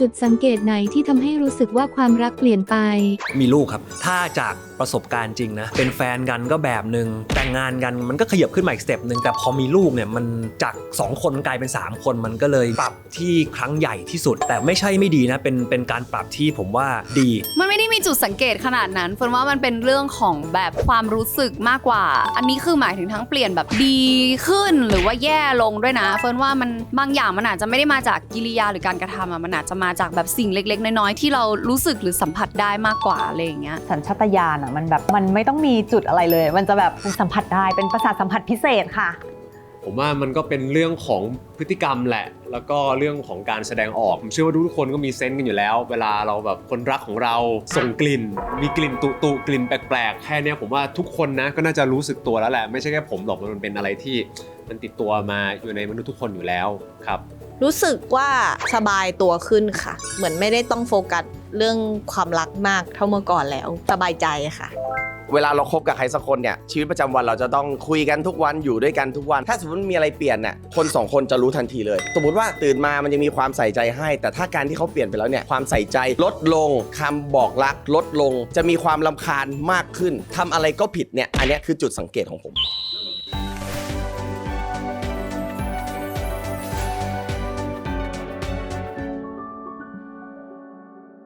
จุดสังเกตไหนที่ทำให้รู้สึกว่าความรักเปลี่ยนไป มีลูกครับ ถ้าจากประสบการณ์จริงนะ เป็นแฟนกันก็แบบหนึ่งแต่งงานกันมันก็ขยับขึ้นมาอีกสเต็ปหนึ่งแต่พอมีลูกเนี่ยมันจาก 2 คนกลายเป็น 3 คนมันก็เลยปรับที่ครั้งใหญ่ที่สุด แต่ไม่ใช่ไม่ดีนะ เป็นเป็นการปรับที่ผมว่าดี มันไม่ได้มีจุดสังเกตขนาดนั้นเฟิร์นว่ามันเป็นเรื่องของแบบความรู้สึกมากกว่า อันนี้คือหมายถึงทั้งเปลี่ยนแบบดีขึ้นหรือว่าแย่ลงด้วยนะ เฟิร์นว่ามันบางอย่างมันอาจจะไม่ได้มาจากกิริยาหรือการกระทำอะมันอาจจะมาจากแบบสิ่งเล็ก ๆ น้อยๆที่เรารู้สึกหรือสัมผัสได้มากกว่าอะไรอย่างเงี้ยสัญชาตญาณอะมันแบบมันไม่ต้องมีจุดอะไรเลย มันจะแบบสัมผัสได้เป็นประสาทสัมผัสพิเศษค่ะ ผมว่ามันก็เป็นเรื่องของพฤติกรรมแหละ แล้วก็เรื่องของการแสดงออกผมเชื่อว่าทุกคนก็มีเซนส์กันอยู่แล้ว เวลาเราแบบคนรักของเราส่งกลิ่น มีกลิ่นตุตุกลิ่นแปลกๆแค่เนี้ยผมว่าทุกคนนะก็น่าจะรู้สึกตัวแล้วแหละไม่ใช่แค่ผมหรอกมันเป็นอะไรที่มันติดตัวมาอยู่ในมนุษย์ทุกคนอยู่แล้วครับ รู้สึกว่าสบายตัวขึ้นค่ะ เหมือนไม่ได้ต้องโฟกัสเรื่องความรักมากเท่าเมื่อก่อนแล้ว สบายใจค่ะ เวลาเราคบกับใครสักคนเนี่ยชีวิตประจำวันเราจะต้องคุยกันทุกวันอยู่ด้วยกันทุกวัน ถ้าสมมติมีอะไรเปลี่ยนเนี่ยคนสองคนจะรู้ทันทีเลย สมมติว่าตื่นมามันยังมีความใส่ใจให้ แต่ถ้าการที่เขาเปลี่ยนไปแล้วเนี่ยความใส่ใจลดลงคำบอกรักลดลง จะมีความลำคาญมากขึ้นทำอะไรก็ผิดเนี่ยอันเนี้ยคือจุดสังเกตของผม